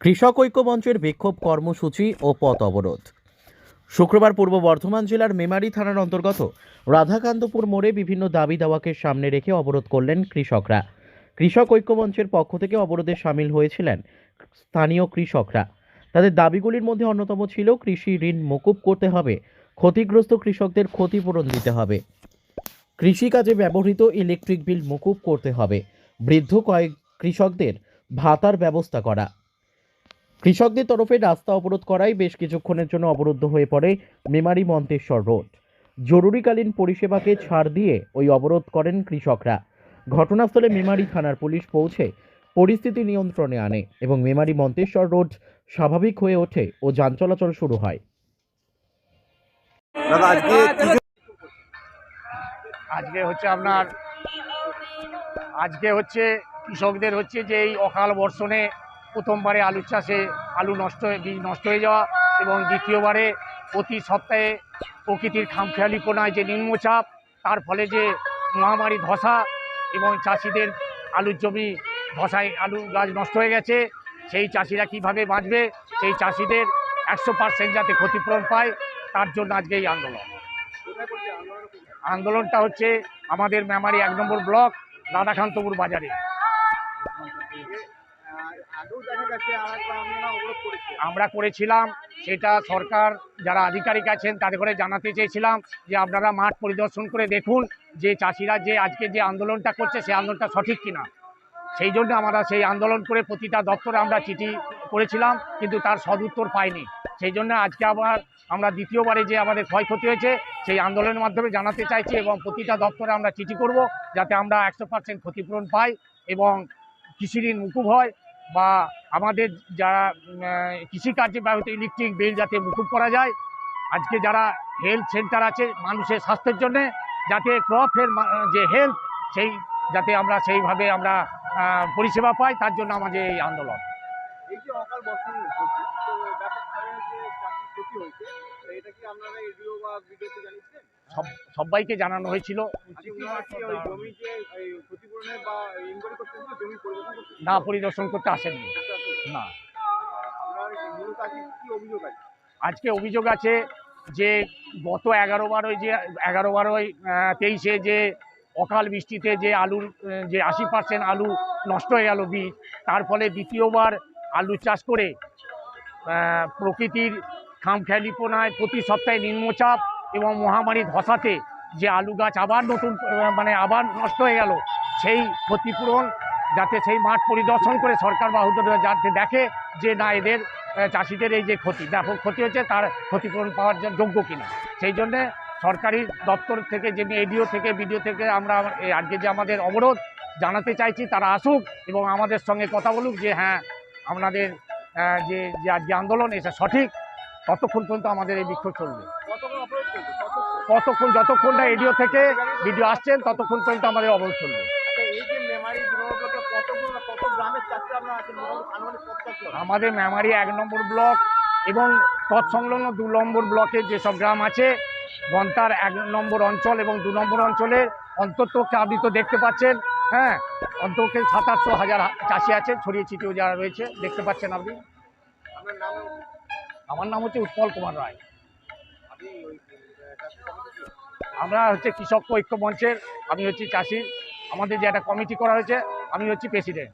কৃষক ঐক্য মঞ্চের বিক্ষোভ কর্মসূচি ও পথ অবরোধ। শুক্রবার পূর্ব বর্ধমান জেলার মেমারি থানার অন্তর্গত রাধাকান্তপুর মোড়ে বিভিন্ন দাবি দাওয়াকে সামনে রেখে অবরোধ করলেন কৃষকরা। কৃষক ঐক্য মঞ্চের পক্ষ থেকে অবরোধে সামিল হয়েছিলেন স্থানীয় কৃষকরা। তাদের দাবিগুলির মধ্যে অন্যতম ছিল, কৃষি ঋণ মকুব করতে হবে, ক্ষতিগ্রস্ত কৃষকদের ক্ষতিপূরণ দিতে হবে। কৃষিকাজে ব্যবহৃত ইলেকট্রিক বিল মকুব করতে হবে, বৃদ্ধ কয়েক কৃষকদের ভাতার ব্যবস্থা করা। কৃষকদের তরফে রাস্তা অবরোধ করায় বেশ কিছুক্ষণের জন্য অবরুদ্ধ হয়ে পড়ে মেমারি মন্তেশ্বর রোড। জরুরিকালীন পরিষেবাকে ছাড় দিয়ে ওই অবরোধ করেন কৃষকরা। ঘটনাস্থলে মেমারি থানার পুলিশ পৌঁছে পরিস্থিতি নিয়ন্ত্রণে আনে এবং মেমারি মন্তেশ্বর রোড স্বাভাবিক হয়ে ওঠে ও যান চলাচল শুরু হয়। দাদা আজকে আজকে হচ্ছে আপনার আজকে হচ্ছে কৃষকদের হচ্ছে যে এই অকাল বর্ষণে প্রথমবারে আলু চাষে আলু নষ্ট বীজ নষ্ট হয়ে যাওয়া এবং দ্বিতীয়বারে প্রতি সপ্তাহে প্রকৃতির খামখেয়ালিপনায় যে নিম্নচাপ তার ফলে যে মহামারী ধসা এবং চাষিদের আলুর জমি ধসায় আলু গাছ নষ্ট হয়ে গেছে, সেই চাষিরা কীভাবে বাঁচবে? সেই চাষিদের একশো পার্সেন্ট যাতে ক্ষতিপূরণ পায়, তার জন্য আজকে এই আন্দোলন। আন্দোলনটা হচ্ছে আমাদের মেমারি এক নম্বর ব্লক, রাধাকান্তপুর বাজারে। আমরা করেছিলাম, সেটা সরকার যারা আধিকারিক আছেন তাদের করে জানাতে চেয়েছিলাম যে আপনারা মাঠ পরিদর্শন করে দেখুন যে চাষিরা যে আজকে যে আন্দোলনটা করছে সেই আন্দোলনটা সঠিক কিনা। সেই জন্য আমরা সেই আন্দোলন করে প্রতিটা দপ্তরে আমরা চিঠি করেছিলাম, কিন্তু তার সদুত্তর পাইনি। সেই জন্য আজকে আবার আমরা দ্বিতীয়বারে যে আমাদের ক্ষয়ক্ষতি হয়েছে, সেই আন্দোলনের মাধ্যমে জানাতে চাইছি এবং প্রতিটা দপ্তরে আমরা চিঠি করব যাতে আমরা একশো পার্সেন্ট ক্ষতিপূরণ পাই এবং কৃষি ঋণ মুকুব হয় বা আমাদের যারা কৃষিকার্যে ব্যবহৃত ইলেকট্রিক বিল যাতে মুকুব করা যায় আজকে যারা হেলথ সেন্টার আছে মানুষের স্বাস্থ্যের জন্যে যাতে ক্রপের যে হেলথ সেই যাতে আমরা সেইভাবে আমরা পরিষেবা পাই তার জন্য আমাদের এই আন্দোলন সবাইকে জানানো হয়েছিল এসেছিল? না পরিদর্শন করতে আসেননি করতে আসেনি? না। আজকে অভিযোগ আছে যে গত এগারো বার ওই যে, এগারো বার ওই তেইশে যে অকাল বৃষ্টিতে যে আলুর যে আশি পার্সেন্ট আলু নষ্ট হয়ে গেল বীজ, তার ফলে দ্বিতীয়বার আলু চাষ করে প্রকৃতির খামখেয়ালিপনায় প্রতি সপ্তাহে নিম্নচাপ এবং মহামারী ধসাতে যে আলু গাছ আবার নতুন মানে আবার নষ্ট হয়ে গেল, সেই ক্ষতিপূরণ যাতে সেই মাঠ পরিদর্শন করে সরকার বা হুজুর যাতে দেখে যে না এদের চাষিদের এই যে ক্ষতি ব্যাপক ক্ষতি হচ্ছে তার ক্ষতিপূরণ পাওয়ার জন্য যোগ্য কিনা। সেই জন্যে সরকারি দপ্তর থেকে যে এডিও থেকে বিডিও থেকে আমরা এই আজকে যে আমাদের অবরোধ জানাতে চাইছি তারা আসুক এবং আমাদের সঙ্গে কথা বলুক যে হ্যাঁ আপনাদের যে যে আজকে আন্দোলন এটা সঠিক ততক্ষণ পর্যন্ত আমাদের এই বিক্ষোভ চলবে? কতক্ষণ যতক্ষণ না এডিও থেকে ভিডিও আসছেন ততক্ষণ পর্যন্ত আমাদের অবরোধ চলবে। আমাদের মেমারি এক নম্বর ব্লক এবং তৎসংলগ্ন দু নম্বর ব্লকের যেসব গ্রাম আছে, বন্তার এক নম্বর অঞ্চল এবং দু নম্বর অঞ্চলের অন্তত আপনি তো দেখতে পাচ্ছেন হ্যাঁ? অন্তত সাতাশশো হাজার চাষি আছে, ছড়িয়ে ছিটিয়ে যারা রয়েছে, দেখতে পাচ্ছেন আপনি? আমার নাম হচ্ছে উৎপল কুমার রায়। আমরা হচ্ছে কৃষক ঐক্য মঞ্চের, আমি হচ্ছি চাষি। আমাদের যে একটা কমিটি করা হয়েছে, আমি হচ্ছি প্রেসিডেন্ট